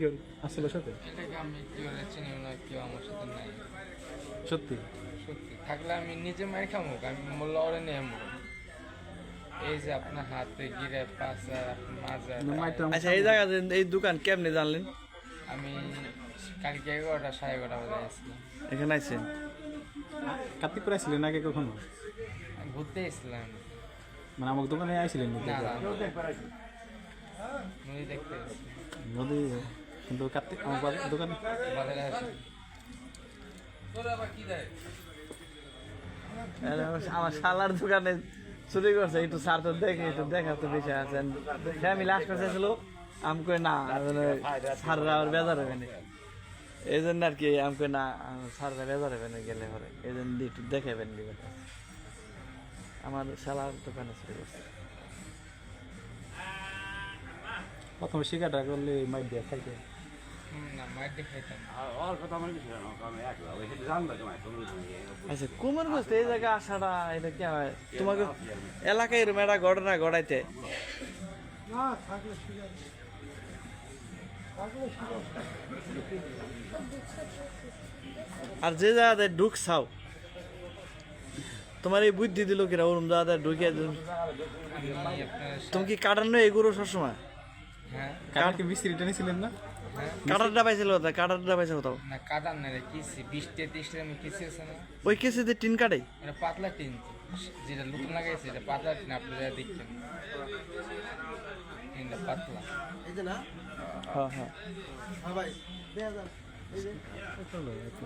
কেউ আসছিল সাথে এটাকে আমি কি করে চিনি না কেউ আমার সাথে নাই। সত্যি? সত্যি। থাকলে আমি নিজে মার খামো আমি লড়ে নিয়ে মরব। এই যে আপনার হাতে গিরে পাশা মাজা আচ্ছা এই জায়গা এই দোকান কেমনে জানলেন? আমি কালকে এগারোটা সাড়ে এগারোটা বাজে আসছিলাম এখানে আইছেন? করে আসছিলেন আগে কখনো? ঘুরতে এসেছিলাম। মানে আমার দোকানে আইছিলেন নদী দেখতে নদী কিন্তু কার্তিক, আমার দোকানে। আমার- শালার দোকানে চুরি করছে, একটু স্যার তো দেখে, একটু দেখা তো বেশি আছেন আমি লাস্ট করতে ছিল, আমি কই, না স্যাররা আর বেজার হবে না এই জন্য আর কি, আমি কই, না স্যাররা বেজার হবে না গেলে পরে? এই জন্য একটু দেখাবেন আমার শালার দোকানে চুরি করছে। প্রথমে শিকারটা করলে মাইট দিয়ে খাইতে আচ্ছা কুমার এই জায়গা হয়? এলাকায় একটা ঘটনা ঘটাইতে। আর যে জায়গাতে ঢুকছাও, তোমার এই বুদ্ধি দিল কিরা, ওরম ঢুকে আমি আপনার তুমি কি কাটানো এগুলো সবসময়? হ্যাঁ কাটার কি মিস্ত্রিটা নিয়েছিলেন না? কাটারটা পাইছিল কোথায় কাটারটা পাইছে কোথাও না কাটার না রে কিসি বৃষ্টি তিরিশটা আমি কিসি আছে না ওই কেসিতে টিন কাটে এটা পাতলা টিন যেটা লুকন লাগাইছে এটা পাতলা টিন আপনি যা দেখছেন টিনটা পাতলা হ্যাঁ হ্যাঁ চলো, একটু।